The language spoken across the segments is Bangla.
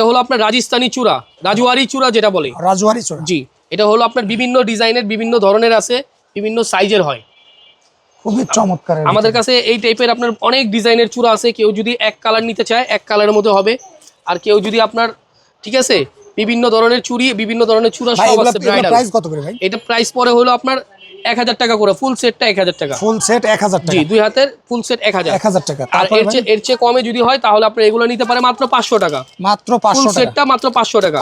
এটা হলো আপনার রাজস্থানি চূড়া রাজুয়ারি চূড়া যেটা বলে। রাজওয়ারি চোরা জি এটা হলো আপনার বিভিন্ন ডিজাইনের বিভিন্ন ধরনের আছে বিভিন্ন সাইজের হয়। খুবই চমৎকার আমাদের কাছে এই টাইপের আপনার অনেক ডিজাইনের চূড়া আছে কেউ যদি এক কালার নিতে চায় এক কালারের মধ্যে হবে। আর কেউ যদি আপনার ঠিক আছে বিভিন্ন ধরনের চুড়ি বিভিন্ন ধরনের চূড়া সব আছে এটা প্রাইস পরে হলো আপনার এক হাজার টাকা করে ফুল সেটটা এক হাজার টাকা। ফুল সেট এক হাজার জি দুই হাতের ফুল সেট এক হাজার। এক হাজার টাকা। আর এর চেয়ে এর চেয়ে কমে যদি হয় তাহলে আপনি এগুলো নিতে পারে মাত্র পাঁচশো টাকা। মাত্র পাঁচশো সেটটা মাত্র পাঁচশো টাকা।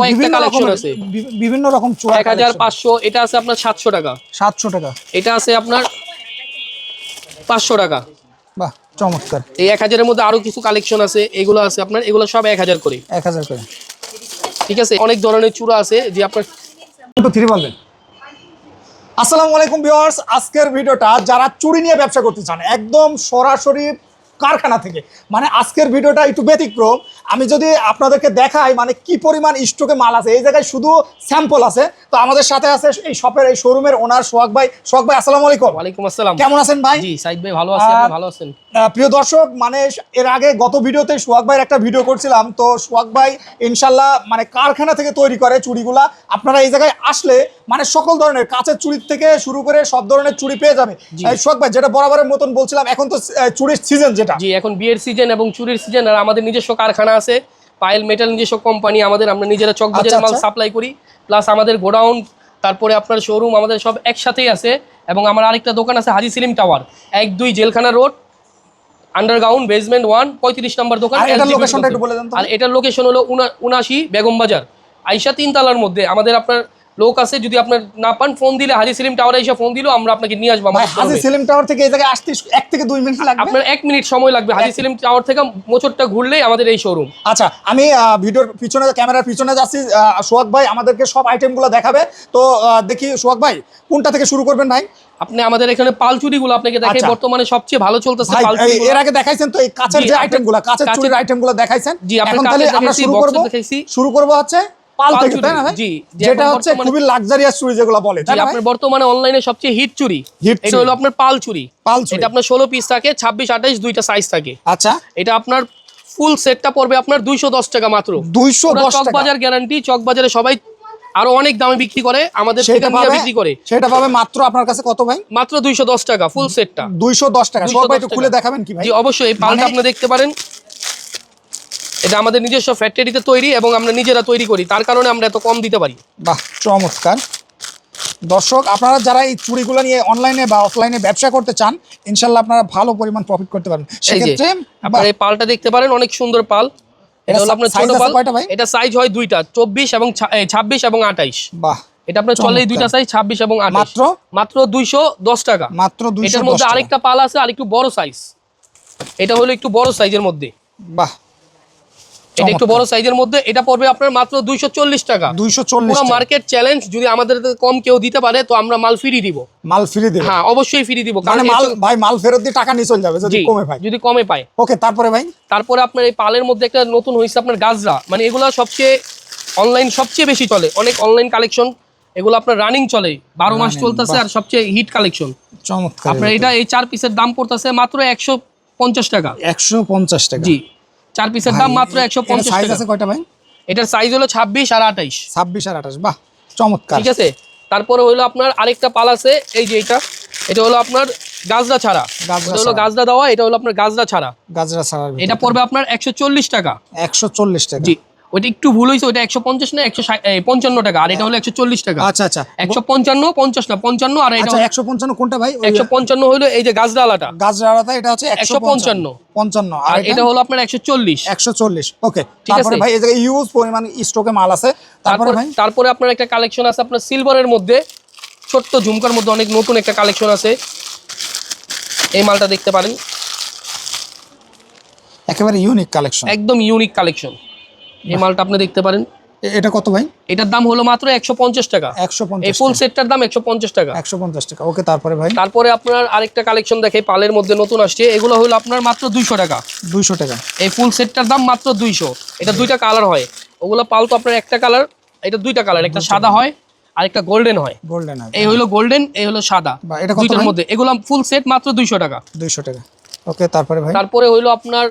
কয়েকটা কালেকশন আছে। বিভিন্ন রকম এক হাজার পাঁচশো এটা আছে আপনার সাতশো টাকা। সাতশো টাকা। এটা আছে আপনার পাঁচশো টাকা। বাহ চমৎকার। এই এক হাজারের মধ্যে আরও কিছু কালেকশন আছে। এগুলো আছে আপনার এগুলো সব এক হাজার করে। এক হাজার করে। ঠিক আছে? অনেক ধরনের চূড়া আছে যে আপনার থ্রি বলবেন। আসসালামু আলাইকুম ভিউয়ার্স আজকের ভিডিওটা যারা চুরি নিয়ে ব্যবসা করতে চান একদম সরাসরি কারখানা থেকে। মানে আজকের ভিডিওটা একটু ব্যতিক্রম। আমি যদি আপনাদেরকে দেখাই মানে কি পরিমাণ স্টকে মাল আছে এই জায়গায় শুধু স্যাম্পল আছে। তো আমাদের সাথে আছে এই শপের এই শোরুমের ওনার সোহাগ ভাই। সোহাগ ভাই আসসালামু আলাইকুম। ওয়ালাইকুম আসসালাম। কেমন আছেন ভাই? জি সাইদ ভাই ভালো আছেন আপনি ভালো আছেন? প্রিয় দর্শক মানে এর আগে গত ভিডিওতে সোহাগ ভাইয়ের একটা ভিডিও করছিলাম। তো সোহাগ ভাই ইনশাল্লাহ মানে কারখানা থেকে তৈরি করে চুড়িগুলা। আপনারা এই জায়গায় আসলে মানে সকল ধরনের কাঁচের চুড়ির থেকে শুরু করে সব ধরনের চুড়ি পেয়ে যাবে। সোহাগ ভাই যেটা বরাবরের মতন বলছিলাম এখন তো চুড়ির সিজন যেটা জি এখন বিয়ের সিজন এবং চুরির সিজন আর আমাদের নিজস্ব কারখানা আছে। পায়েল মেটাল নিজস্ব কোম্পানি আমাদের আমরা নিজেরা চক বাজারে আচ্ছা, মাল আচ্ছা। সাপ্লাই করি। প্লাস আমাদের গোডাউন তারপরে আপনার শোরুম আমাদের সব একসাথেই আছে। এবং আমার আরেকটা দোকান আছে হাজি সেলিম টাওয়ার এক দুই জেলখানা রোড আন্ডারগ্রাউন্ড বেসমেন্ট ওয়ান পঁয়ত্রিশ নম্বর দোকান আর এটার লোকেশন হলো উনা- উনাশি বেগম বাজার। আইসা তিনতলার মধ্যে আমাদের আপনার লোক আছে যদি আপনার না পান ফোন দিলে হাজি সেলিম টাওয়ারে এসে ফোন দিলেও আমরা আপনাকে নিয়ে আসব হাজি সেলিম টাওয়ার থেকে এই জায়গায় আসতে এক থেকে দুই মিনিট লাগবে? আপনার এক মিনিট সময় লাগবে হাজি সেলিম টাওয়ার থেকে মোচরটা ঘুরলেই আমাদের এই শোরুম আচ্ছা আমি ভিডিওর পিছনে ক্যামেরার পিছনে যাচ্ছি সোহাগ ভাই আমাদেরকে সব আইটেমগুলো দেখাবে। তো দেখি সোহাগ ভাই কোনটা থেকে শুরু করবেন ভাই? আপনি আমাদের এখানে পাল চুড়িগুলো আপনাকে দেখাই আচ্ছা। বর্তমানে সবচেয়ে ভালো চলতেছে। এর আগে দেখাইছেন তো এই কাঁচের যে আইটেমগুলো কাঁচের চুরির আইটেমগুলো দেখাইছেন। জি, এখন তাহলে আমরা শুরু করব। দেখাইছি। শুরু করব হচ্ছে পাল থেকে তাই না জি, যেটা হচ্ছে খুবই লাক্সারিয়াস যেগুলো বলে জি? আপনার বর্তমানে অনলাইনে সবচেয়ে হিট এটা হলো আপনার পাল পাল চুড়ি। এটা আপনার ষোলো পিস থাকে ছাব্বিশ আঠাইশ দুইটা সাইজ থাকে। আচ্ছা। এটা আপনার ফুল সেটটা পড়বে আপনার দুইশো দশ টাকা মাত্র। দুইশো পুরো দশ টাকা। চকবাজার গ্যারান্টি চকবাজারে সবাই আরও অনেক দামে বিক্রি করে আমাদের থেকে নিয়ে বিক্রি করে। সেটা পাবে মাত্র আপনার কাছে কত ভাই? মাত্র দুইশো দশ টাকা ফুল সেটটা দুইশো দশ টাকা। 210 সোহাগ ভাই একটু খুলে দেখাবেন কি ভাই? জি অবশ্যই। এই পালটা মানে- আপনি দেখতে পারেন। এটা আমাদের নিজস্ব ফ্যাক্টরিতে তৈরি এবং আমরা নিজেরা তৈরি করি। তার কারণে আমরা এত কম দিতে পারি। বাহ চমৎকার। দর্শক আপনারা যারা এই চুড়িগুলো নিয়ে অনলাইনে বা অফলাইনে ব্যবসা করতে চান ইনশাল্লাহ আপনারা ভালো পরিমাণ প্রফিট করতে যে সেক্ষেত্রে আপনার এই পালটা দেখতে পারেন অনেক সুন্দর পাল। এটা হলো আপনার ছোট পাল। এটা সাইজ হয় দুইটা চব্বিশ এবং ছাব্বিশ এবং আঠাইশ। বাহ এটা আপনার চলে দুইটা সাইজ ছাব্বিশ এবং মাত্র? মাত্র দুইশো দশ টাকা। মাত্র এটার মধ্যে আরেকটা পাল আছে আর একটু বড় সাইজ এটা হলো একটু বড় সাইজের মধ্যে। বাহ এটা একটু বড় সাইজের মধ্যে এটা পড়বে আপনার মাত্র দুইশো চল্লিশ টাকা। দুইশো চল্লিশ মার্কেট চ্যালেঞ্জ যদি আমাদের কম কেউ দিতে পারে তো আমরা মাল ফ্রি দিব। মাল ফ্রি দেবে। হ্যাঁ অবশ্যই ফ্রি দিব মানে কারণ মাল ভাই মাল ফেরত দিয়ে টাকা নিয়ে চলে যাবে যদি কমে ভাই যদি কমে পায়। ওকে তারপরে ভাই? তারপরে আপনার এই পালের মধ্যে একটা নতুন হয়েছে আপনার গাজরা। মানে এগুলো সবচেয়ে অনলাইন সবচেয়ে বেশি চলে। অনেক অনলাইন কালেকশন এগুলো আপনার রানিং চলে। বারো মাস চলতেছে আর সবচেয়ে হিট কালেকশন চমৎকার আপনার এটা। এই চার পিসের দাম পড়তেছে মাত্র একশো পঞ্চাশ টাকা। একশো পঞ্চাশ টাকা। জি। চার পিসের দাম মাত্র একশো পঞ্চাশ সাইজ আছে কয়টা ভাই? এটার সাইজ হলো ছাব্বিশ আর আঠাইশ। ছাব্বিশ আর আঠাশ বাহ চমৎকার। ঠিক আছে? তারপরে হলো আপনার আরেকটা পাল আছে এই যে এটা। এটা হলো আপনার গাজরা ছাড়া। এটা হলো গাজরা দেওয়া এটা হলো আপনার গাজরা ছাড়া। গাজরা ছাড়া এটা পড়বে আপনার একশো চল্লিশ টাকা। একশো চল্লিশ টাকা। জি। ওইটা একটু ভুল হয়েছে ওইটা একশো পঞ্চাশ না একশো পঞ্চান্ন টাকা আর এটা হলো একশো চল্লিশ টাকা। আচ্ছা আচ্ছা। একশো পঞ্চান্ন পঞ্চাশ না পঞ্চান্ন আর এটা আচ্ছা একশো পঞ্চান্ন কোনটা ভাই? একশো পঞ্চান্ন হলো এই যে গাজরা আলাদা এটা হচ্ছে একশো 155 পঞ্চান্ন। আর এটা হলো আপনার একশো চল্লিশ। একশো চল্লিশ ওকে। ঠিক তারপরে আছে। ভাই এই জায়গায় ইউজ পরিমাণ স্টকে মাল আছে। তারপরে ভাই? তারপরে আপনার একটা কালেকশন আছে আপনার সিলভারের মধ্যে। ছোট্ট ঝুমকার মধ্যে অনেক নতুন একটা কালেকশন আছে। এই মালটা দেখতে পারেন। একেবারে ইউনিক কালেকশন একদম ইউনিক কালেকশন এই মালটা আপনি দেখতে পারেন। এটা কত ভাই? এটার দাম হলো মাত্র একশো পঞ্চাশ টাকা। একশো এই ফুল সেটটার দাম একশো পঞ্চাশ টাকা। একশো পঞ্চাশ টাকা। ওকে তারপরে ভাই? তারপরে আপনার আরেকটা কালেকশন দেখে পালের মধ্যে নতুন আসছে। এগুলো হলো আপনার মাত্র দুইশো টাকা। দুইশো টাকা। এই ফুল সেটটার দাম মাত্র দুইশো। এটা দুইটা কালার হয়। ওগুলো পাল তো আপনার একটা কালার এটা দুইটা কালার একটা সাদা হয় আর একটা গোল্ডেন হয়। গোল্ডেন এই হলো গোল্ডেন এই হলো সাদা। বা এটা দুইটার মধ্যে। এগুলো ফুল সেট মাত্র দুইশো টাকা। দুইশো টাকা। ওকে তারপরে ভাই? তারপরে হইল আপনার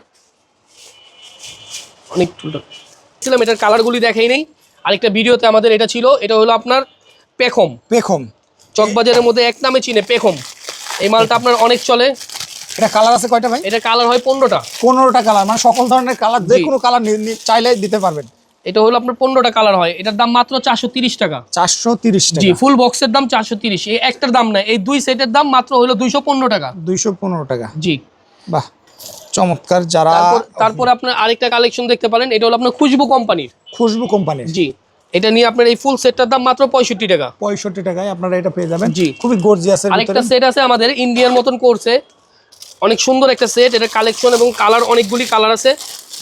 অনেক টুলটা- ছিলাম এটার কালারগুলি দেখাই নেই। আরেকটা ভিডিওতে আমাদের এটা ছিল এটা হলো আপনার পেখম। পেখম। চকবাজারের মধ্যে এক নামে চিনে পেখম। এই মালটা আপনার অনেক চলে। এটা কালার আছে কয়টা ভাই? এটা কালার হয় পনেরোটা। পনেরোটা কালার মানে সকল ধরনের কালার যে কোনো কালার চাইলে দিতে পারবেন। এটা হলো আপনার পনেরোটা কালার হয়। এটার দাম মাত্র চারশো তিরিশ টাকা। চারশো তিরিশ জি ফুল বক্সের দাম চারশো তিরিশ। এই একটার দাম না এই দুই সেটের দাম মাত্র হলো দুইশো পনেরো টাকা। দুইশো পনেরো টাকা। জি। বাহ। চমৎকার যারা তারপর আপনার আরেকটা কালেকশন দেখতে পারেন এটা হলো আপনার খুশবু কোম্পানির খুশবু কোম্পানির জি এটা নিয়ে আপনার এই ফুল সেটটার দাম মাত্র পঁয়ষট্টি টাকা। পঁয়ষট্টি টাকায় আপনারা এটা পেয়ে যাবেন। জি। খুবই গর্জিয়াসের ভিতরে আরেকটা সেট আছে আমাদের ইন্ডিয়ার মতন করছে অনেক সুন্দর একটা সেট এটা কালেকশন এবং কালার অনেকগুলি কালার আছে।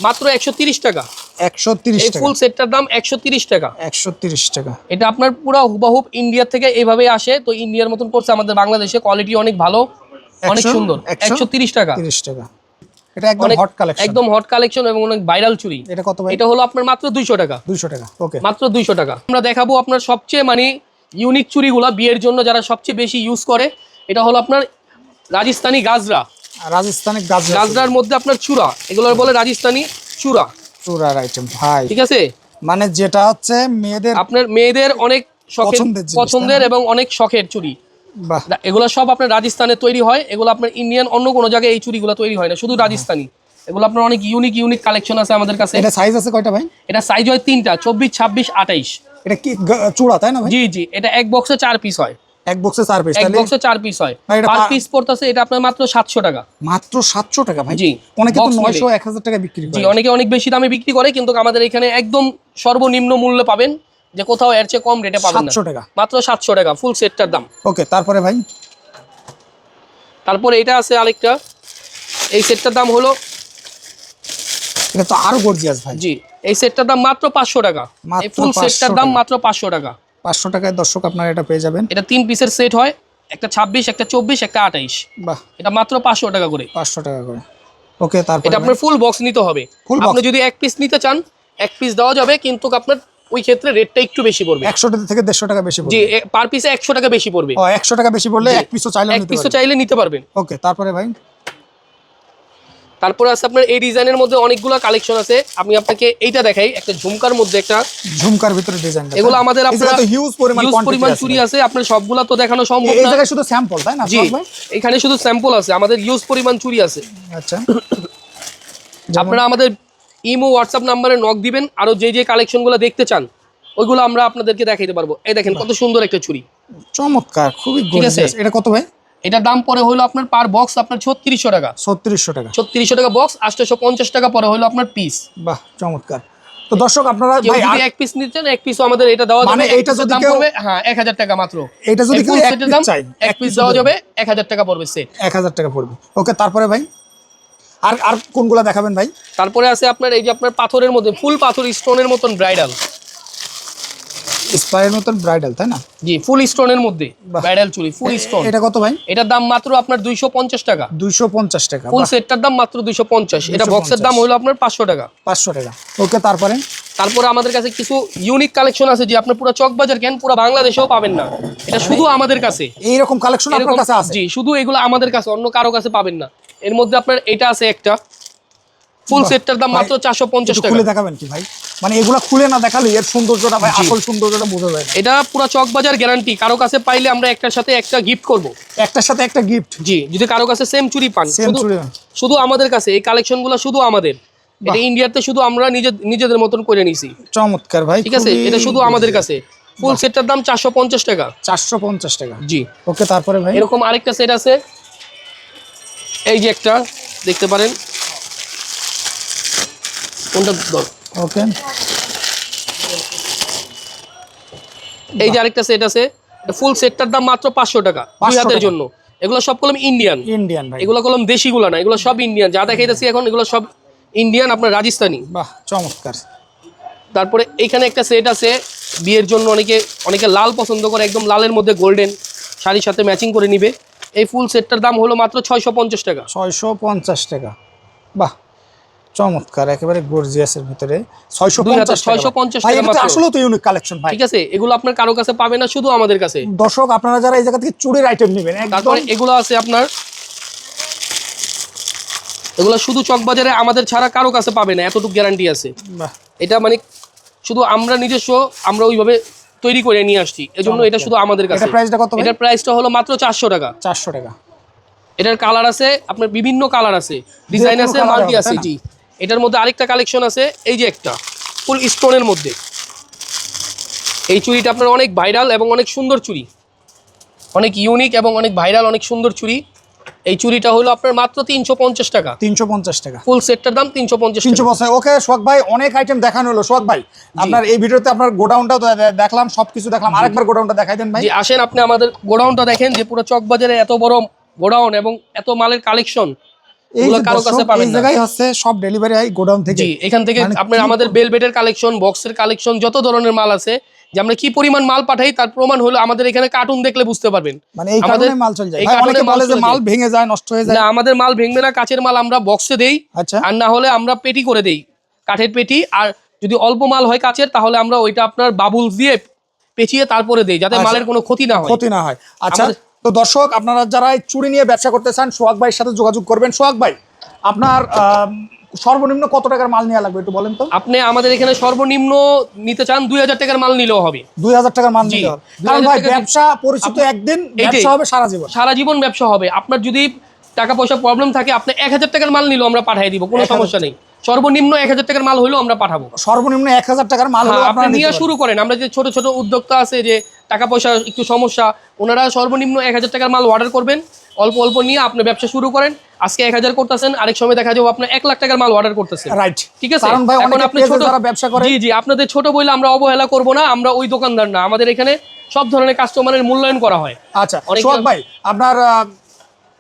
মাত্র একশো টাকা। একশো তিরিশ এই ফুল সেটটার দাম একশো টাকা। একশো টাকা। এটা আপনার পুরো হুবাহুব ইন্ডিয়ার থেকে এইভাবেই আসে। তো ইন্ডিয়ার মতন করছে আমাদের বাংলাদেশে কোয়ালিটি অনেক ভালো অনেক সুন্দর। একশো? টাকা। তিরিশ টাকা। এটা একদম হট কালেকশন একদম হট কালেকশন এবং অনেক ভাইরাল চুরি। এটা কত ভাই? এটা হলো আপনার মাত্র দুইশো টাকা। দুইশো টাকা ওকে মাত্র দুইশো টাকা। আমরা দেখাবো আপনার সবচেয়ে মানে ইউনিক চুরিগুলা বিয়ের জন্য যারা সবচেয়ে বেশি ইউজ করে। এটা হলো আপনার রাজস্থানি গাজরা। রাজস্থানি গাজরা গাজরার মধ্যে আপনার চূড়া। এগুলোর বলে রাজস্থানি চূড়া। চূড়ার আইটেম ভাই। ঠিক আছে? মানে যেটা হচ্ছে মেয়েদের আপনার মেয়েদের অনেক শখের পছন্দের? এবং অনেক শখের বাহ এগুলো সব আপনার রাজস্থানে তৈরি হয় এগুলো আপনার ইন্ডিয়ান অন্য কোনো জায়গায় এই চুড়িগুলো তৈরি হয় না শুধু রাজস্থানি। এগুলো আপনার অনেক ইউনিক ইউনিক কালেকশন আছে আমাদের কাছে। এটা সাইজ আছে কয়টা ভাই? এটা সাইজ হয় তিনটা চব্বিশ ছাব্বিশ আঠাইশ। এটা কি চূড়া তাই না ভাই? জি জি এটা এক বক্সে চার পিস হয়। এক বক্সে চার পিস এক বক্সে চার পিস হয়। পার পিস পড়তেছে এটা আপনার মাত্র সাতশো টাকা। মাত্র সাতশো টাকা ভাই? জি, অনেকে তো box মিলে। নয়শো এক হাজার টাকা বিক্রি জি করে। অনেকে অনেক বেশি দামে বিক্রি করে কিন্তু আমাদের এখানে একদম সর্বনিম্ন মূল্যে পাবেন যে কোথাও এর চেয়ে কম রেটে পাবেন না। সাতশো টাকা। মাত্র সাতশো টাকা ফুল সেটটার দাম। ওকে তারপরে ভাই? তারপরে এটা আছে আরেকটা। এই সেটটার দাম হলো এটা তো আরও গর্জিয়াস ভাই। জি এই সেটটার দাম মাত্র পাঁচশো টাকা। এই ফুল সেটটার দাম মাত্র পাঁচশো টাকা। পাঁচশো টাকায় দর্শক আপনারা এটা পেয়ে যাবেন। এটা তিন পিসের সেট হয় একটা ছাব্বিশ একটা চব্বিশ একটা আঠাইশ। বাহ। এটা মাত্র পাঁচশো টাকা করে। পাঁচশো টাকা করে। ওকে তারপরে এটা আপনার ফুল বক্স নিতে হবে? আপনি যদি এক পিস নিতে চান এক পিস দেওয়া যাবে কিন্তু আপনার ওই ক্ষেত্রে রেটটা একটু বেশি পড়বে। একশো থেকে দেড়শো টাকা বেশি জি পার পিসে একশো টাকা বেশি পড়বে। একশো টাকা বেশি পড়লে এক পিসও চাইলে এক পিসও চাইলে নিতে পারবেন। ওকে তারপরে ভাই? তারপরে আছে আপনার এই ডিজাইনের মধ্যে অনেকগুলো কালেকশন আছে। আমি আপনাকে এইটা দেখাই একটা ঝুমকার মধ্যে একটা। ঝুমকার ভিতরে ডিজাইন এগুলো আমাদের আপনার তো হিউজ পরিমাণ হিউজ পরিমাণ চুরি আছে আপনার সবগুলা তো দেখানো সম্ভব না। এই জায়গায় শুধু স্যাম্পল তাই না জি এখানে শুধু স্যাম্পল আছে আমাদের ইউজ পরিমাণ চুরি আছে। আচ্ছা। আপনারা আমাদের ইমো হোয়াটসঅ্যাপ নাম্বারে নক দিবেন আরও যে যে কালেকশনগুলো দেখতে চান ওইগুলো আমরা আপনাদেরকে দেখাইতে পারব। এই দেখেন কত সুন্দর একটা চুরি চমৎকার খুবই ঠিক আছে। এটা কত ভাই? এটার দাম পরে হলো আপনার পার বক্স আপনার ছত্রিশশো টাকা। ছত্রিশশো টাকা। ছত্রিশশো টাকা বক্স আটশোশো পঞ্চাশ টাকা পরে হলো আপনার পিস বাহ চমৎকার। তো দর্শক আপনারা ভাই যদি এক পিস নিচ্ছেন এক পিসও আমাদের এটা দেওয়া মানে যাবে। piece এর যদি দাম কেউ- পড়বে হ্যাঁ এক হাজার টাকা মাত্র। এটা যদি কেউ এক দাম চাই, এক পিস দেওয়া যাবে এক হাজার টাকা পড়বে সেট এক হাজার টাকা পড়বে। ওকে তারপরে ভাই? আর আর কোনগুলো দেখাবেন ভাই? তারপরে আছে আপনার এই যে আপনার পাথরের মধ্যে ফুল পাথর স্টোনের মতন ব্রাইডাল স্পাইরের মতন ব্রাইডাল তাই না? জি ফুল স্টোনের মধ্যে ব্রাইডাল চুরি ফুল স্টোন এটা কত ভাই? এটার দাম মাত্র আপনার দুইশো পঞ্চাশ টাকা। দুইশো পঞ্চাশ টাকা ফুল সেটটার দাম মাত্র দুইশো পঞ্চাশ। এটা বক্সের দাম হলো আপনার পাঁচশো টাকা। পাঁচশো টাকা। ওকে তারপরে? তারপরে আমাদের কাছে কিছু ইউনিক কালেকশন আছে যে আপনার পুরো চকবাজার কেন পুরো বাংলাদেশেও পাবেন না। এটা শুধু আমাদের কাছে। এইরকম কালেকশন আপনার কাছে আছে? জি শুধু এগুলো আমাদের কাছে অন্য কারও কাছে পাবেন না। এর মধ্যে আপনার এটা আছে একটা। ফুল সেটটার দাম মাত্র চারশো পঞ্চাশ একটু টাকা। খুলে দেখাবেন কি ভাই? মানে এগুলা খুলে না দেখালে এর সৌন্দর্যটা ভাই। আসল সৌন্দর্যটা বোঝা যায় এটা পুরো চকবাজার গ্যারান্টি কারও কাছে পাইলে আমরা একটার সাথে একটা গিফট করব। একটার সাথে একটা গিফট জি যদি কারও কাছে সেম চুরি পান শুধু শুধু আমাদের কাছে এই কালেকশনগুলো শুধু আমাদের। এটা ইন্ডিয়াতে শুধু আমরা নিজে নিজেদের মতন করে নিছি। চমৎকার ভাই ঠিক আছে? এটা শুধু আমাদের কাছে। ফুল সেটটার দাম চারশো পঞ্চাশ টাকা। চারশো পঞ্চাশ টাকা। জি। ওকে তারপরে ভাই? এরকম আরেকটা সেট আছে। এই যে একটা দেখতে পারেন। কোনটা ধর? ওকে। এই যে আরেকটা সেট আছে ফুল সেটটার দাম মাত্র পাঁচশো টাকা দুই হাতের জন্য। এগুলো সব কলম ইন্ডিয়ান ইন্ডিয়ান ভাই। এগুলো কলম দেশিগুলো না এগুলো সব ইন্ডিয়ান যা দেখাইতেছি এখন এগুলো সব ইন্ডিয়ান আপনার রাজস্থানি। বাহ চমৎকার। তারপরে এখানে একটা সেট আছে বিয়ের জন্য অনেকে অনেকে লাল পছন্দ করে একদম লালের মধ্যে গোল্ডেন শাড়ির সাথে ম্যাচিং করে নিবে। এই ফুল সেটটার দাম হলো মাত্র ছয়শো পঞ্চাশ টাকা। ছয়শো পঞ্চাশ টাকা। বাহ চমৎকার একেবারে গর্জিয়াসের ভিতরে। ছয়শো দুই হাজার পঞ্চাশ টাকা 650 টাকা এটা আসলে তো ইউনিক কালেকশন ভাই। ঠিক আছে এগুলো আপনার কারও কাছে পাবে না শুধু আমাদের কাছে। দর্শক আপনারা যারা এই জায়গা থেকে চুড়ির আইটেম নেবেন তারপরে এগুলো আছে আপনার। এগুলো শুধু চকবাজারে আমাদের ছাড়া কারও কাছে পাবে না এতটুকু গ্যারান্টি আছে। এটা মানে শুধু আমরা নিজস্ব আমরা ওইভাবে তৈরি করে নিয়ে আসছি। এজন্য এটা শুধু আমাদের কাছে। এটা প্রাইসটা কত এটার প্রাইসটা হলো মাত্র চারশো টাকা। চারশো টাকা। এটার কালার আছে আপনার বিভিন্ন কালার আছে। ডিজাইন আছে মাল্টি আছে জি। এটার মধ্যে আরেকটা কালেকশন আছে এই যে একটা ফুল স্টোনের মধ্যে। এই চুড়িটা আপনার অনেক ভাইরাল এবং অনেক সুন্দর চুড়ি। অনেক ইউনিক এবং অনেক ভাইরাল অনেক সুন্দর চুড়ি। এই চুড়িটা হলো আপনার মাত্র তিনশো পঞ্চাশ টাকা। তিনশো পঞ্চাশ টাকা। ফুল সেটটার দাম তিনশো পঞ্চাশ তিনশো পঞ্চাশ। ওকে সোহাগ ভাই অনেক আইটেম দেখানো হলো। সোহাগ ভাই আপনার এই ভিডিওতে আপনার গোডাউনটাও দেখলাম সবকিছু দেখলাম। আরেকবার গোডাউনটা দেখাই দেন ভাই। আসেন আপনি আমাদের গোডাউনটা দেখেন যে পুরো চকবাজারে এত বড় গোডাউন এবং এত মালের কালেকশন এই এগুলো যে কারও কাছে দর্শক, পাবেন এই না। জায়গায় হচ্ছে সব ডেলিভারি হয় গোডাউন থেকে। এখান থেকে মানে আপনার আমাদের বেলবেটের কালেকশন বক্সের কালেকশন যত ধরনের মাল আছে যে আমরা কি পরিমাণ মাল পাঠাই তার প্রমাণ হলো আমাদের এখানে কার্টুন দেখলে বুঝতে পারবেন। মানে এই কারণে মাল চলে যায়। এই কারণে মাল যে মাল ভেঙে যায় নষ্ট হয়ে যায়। না আমাদের মাল ভেঙবে না কাঁচের মাল আমরা বক্সে দেই। আচ্ছা। আর না হলে আমরা পেটি করে দেই কাঠের পেটি। আর যদি অল্প মাল হয় কাচের তাহলে আমরা ওইটা আপনার বাবুল দিয়ে পেঁচিয়ে তারপরে দেই যাতে আচ্ছা। মালের কোনো ক্ষতি না হয়। ক্ষতি না হয়। আচ্ছা তো দর্শক আপনারা যারা চুরি নিয়ে ব্যবসা করতে চান সোহাগ ভাইয়ের সাথে যোগাযোগ করবেন। সোহাগ ভাই আপনার সর্বনিম্ন কত টাকার মাল নেওয়া লাগবে একটু বলেন তো? আপনি আমাদের এখানে সর্বনিম্ন নিতে চান দুই হাজার টাকার মাল নিলেও হবে। দুই হাজার টাকার মাল নিলে হবে। 2000 কারণ ভাই ব্যবসা পরিচিত একদিন ব্যবসা হবে সারা জীবন। সারা জীবন ব্যবসা হবে। আপনার যদি টাকা পয়সা প্রবলেম থাকে আপনি এক হাজার টাকার মাল নিলেও আমরা পাঠিয়ে দিব কোনো সমস্যা নেই। সর্বনিম্ন এক হাজার টাকার মাল হলেও আমরা পাঠাবো। সর্বনিম্ন এক হাজার টাকার মাল হ্যাঁ, আপনি নিয়ে শুরু করেন। আমরা যে ছোট ছোট উদ্যোক্তা আছে যে টাকা পয়সা একটু সমস্যা ওনারা সর্বনিম্ন এক হাজার টাকার মাল অর্ডার করবেন। অল্প অল্প নিয়ে আপনি ব্যবসা শুরু করেন। আজকে এক হাজার করতেছেন আরেক সময় দেখা যাবে আপনার এক লাখ টাকার মাল অর্ডার করতেছেন। রাইট ঠিক আছে? এখন আপনি ছোট ব্যবসা করে। জি জি আপনাদের ছোট বইলে আমরা অবহেলা করব না আমরা ওই দোকানদার না। আমাদের এখানে সব ধরনের কাস্টমারের মূল্যায়ন করা হয়। আচ্ছা ভাই আপনার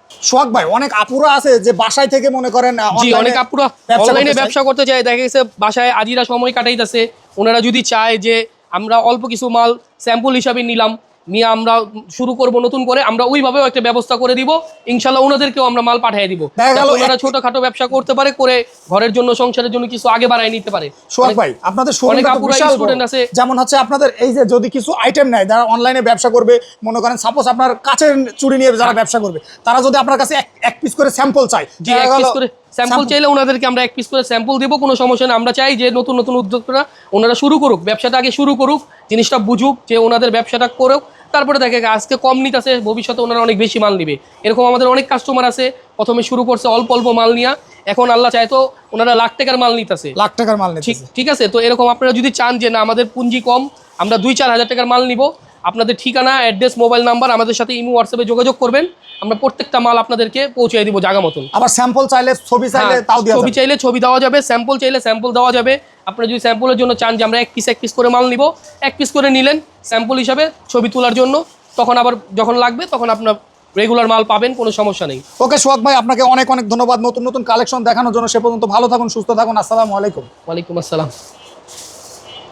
সোহাগ ভাই অনেক আপুরা আছে যে বাসায় থেকে মনে করেন জি অনেক আপুরা অনলাইনে। ব্যবসা করতে চায় দেখা গেছে বাসায় আজিরা সময় কাটাইতেছে ওনারা যদি চায় যে আমরা অল্প কিছু মাল স্যাম্পল হিসাবে নিলাম নিয়ে আমরা শুরু করব নতুন করে আমরা ওইভাবেও একটা ব্যবস্থা করে দিব। ইনশাল্লাহ ওনাদেরকেও আমরা মাল পাঠিয়ে দিব। ওনারা ছোটখাটো ব্যবসা করতে পারে করে ঘরের জন্য সংসারের জন্য কিছু আগে বাড়ায় নিতে পারে। সোহাগ ভাই আপনাদের আছে। যেমন হচ্ছে আপনাদের এই যে যদি কিছু আইটেম নেয় যারা অনলাইনে ব্যবসা করবে মনে করেন সাপোজ আপনার কাছের চুরি নিয়ে যারা ব্যবসা করবে তারা যদি আপনার কাছে এক- পিস করে স্যাম্পল চায় করে স্যাম্পল চাইলে ওনাদেরকে আমরা এক পিস করে স্যাম্পল দেবো কোনো সমস্যা নেই। আমরা চাই যে নতুন নতুন উদ্যোক্তারা ওনারা শুরু করুক ব্যবসাটা আগে শুরু করুক জিনিসটা বুঝুক যে ওনাদের ব্যবসাটা করুক। তারপরে দেখে আজকে কম নিতেছে ভবিষ্যতে ওনারা অনেক বেশি মাল নিবে। এরকম আমাদের অনেক কাস্টমার আছে প্রথমে শুরু করছে অল্প অল্প মাল নিয়ে এখন আল্লাহ চায় তো ওনারা লাখ টাকার মাল নিতেছে। লাখ টাকার মাল ঠিক ঠিক আছে? তো এরকম আপনারা যদি চান যে না আমাদের পুঁজি কম আমরা দুই চার হাজার টাকার মাল নিব আপনাদের ঠিকানা অ্যাড্রেস মোবাইল নাম্বার আমাদের সাথে ইমো হোয়াটসঅ্যাপে যোগাযোগ করবেন। আমরা প্রত্যেকটা মাল আপনাদেরকে পৌঁছে দিব জায়গা মতন। আবার স্যাম্পল চাইলে ছবি চাইলে হ্যাঁ, তাও দিয়ে ছবি চাইলে ছবি দেওয়া যাবে স্যাম্পল চাইলে স্যাম্পল দেওয়া যাবে। আপনারা যদি স্যাম্পলের জন্য চান যে আমরা এক পিস এক পিস করে মাল নিব এক পিস করে নিলেন স্যাম্পল হিসাবে ছবি তোলার জন্য তখন আবার যখন লাগবে তখন আপনার রেগুলার মাল পাবেন কোনো সমস্যা নেই। ওকে সোহাগ ভাই আপনাকে অনেক অনেক ধন্যবাদ। নতুন নতুন কালেকশন দেখানোর জন্য। সে পর্যন্ত ভালো থাকুন সুস্থ থাকুন। আসসালামু আলাইকুম। ওয়ালাইকুম আসসালাম।